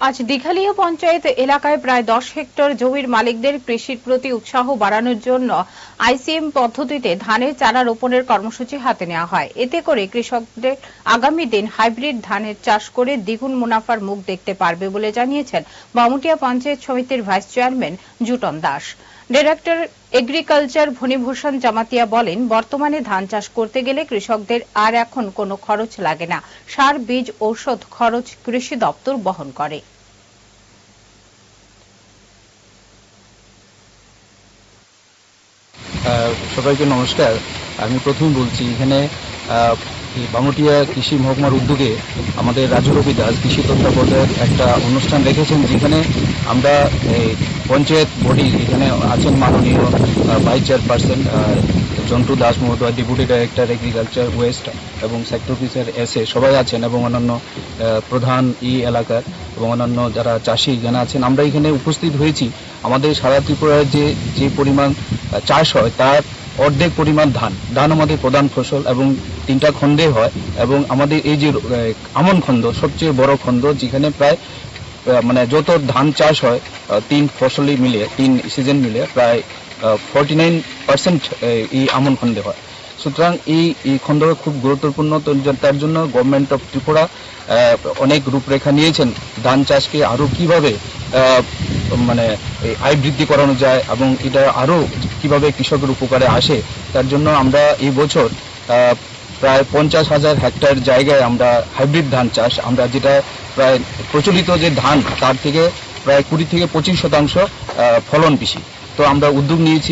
আজ দীঘালীয় পঞ্চায়েত এলাকায় প্রায় দশ হেক্টর জমির মালিকদের কৃষির প্রতি উৎসাহ বাড়ানোর জন্য আইসিএম পদ্ধতিতে ধানের চারা রোপণের কর্মসূচি হাতে নেওয়া হয়। এতে করে কৃষকদের আগামী দিন হাইব্রিড ধানের চাষ করে দ্বিগুণ মুনাফার মুখ দেখতে পারবে বলে জানিয়েছেন বামুটিয়া পঞ্চায়েত সমিতির vice chairman Jutan Das. Director agriculture Bhanibhushan Jamatia বলেন, বর্তমানে ধান চাষ করতে গেলে কৃষকদের আর এখন কোনো খরচ লাগে না। সার, বীজ, ঔষধ, খরচ কৃষি দপ্তর বহন করে। সবাইকে নমস্কার। আমি প্রথম বলছি, এখানে বামুটিয়া কৃষি মহকুমার উদ্যোগে আমাদের রাজু রবি দাস কৃষি তত্ত্বাবধায়ক একটা অনুষ্ঠান রেখেছেন, যেখানে আমরা পঞ্চায়েত বডি এখানে আছেন মাননীয় ভাইস চেয়ারপারসন জন্টু দাস মহোদয় ডেপুটি ডাইরেক্টর এগ্রিকালচার ওয়েস্ট এবং সেক্টর অফিসার এস এ সবাই আছেন এবং অন্যান্য প্রধান ই এলাকার এবং অন্যান্য যারা চাষি এখানে আছেন, আমরা এখানে উপস্থিত হয়েছি। আমাদের সারা ত্রিপুরার যে যে পরিমাণ চাষ হয়, তার অর্ধেক পরিমাণ ধান। ধান আমাদের প্রধান ফসল এবং তিনটা খণ্ডে হয় এবং আমাদের এই যে আমন খণ্ড সবচেয়ে বড় খণ্ড যেখানে প্রায় মানে যত ধান চাষ হয় তিন ফসলি মিলে তিন সিজন মিলে প্রায় ফর্টি নাইন পার্সেন্ট এই আমন খণ্ডে হয়। সুতরাং এই এই খণ্ড খুব গুরুত্বপূর্ণ তার জন্য গভর্নমেন্ট অফ ত্রিপুরা অনেক রূপরেখা নিয়েছেন ধান চাষকে আরও কীভাবে মানে আয় বৃদ্ধি করানো যায় এবং এটা আরও কীভাবে কৃষকের উপকারে আসে, তার জন্য আমরা এই বছর প্রায় পঞ্চাশ হাজার হেক্টর জায়গায় আমরা হাইব্রিড ধান চাষ। আমরা যেটা প্রায় প্রচলিত যে ধান, তার থেকে প্রায় কুড়ি থেকে পঁচিশ শতাংশ ফলন বেশি। তো আমরা উদ্যোগ নিয়েছি।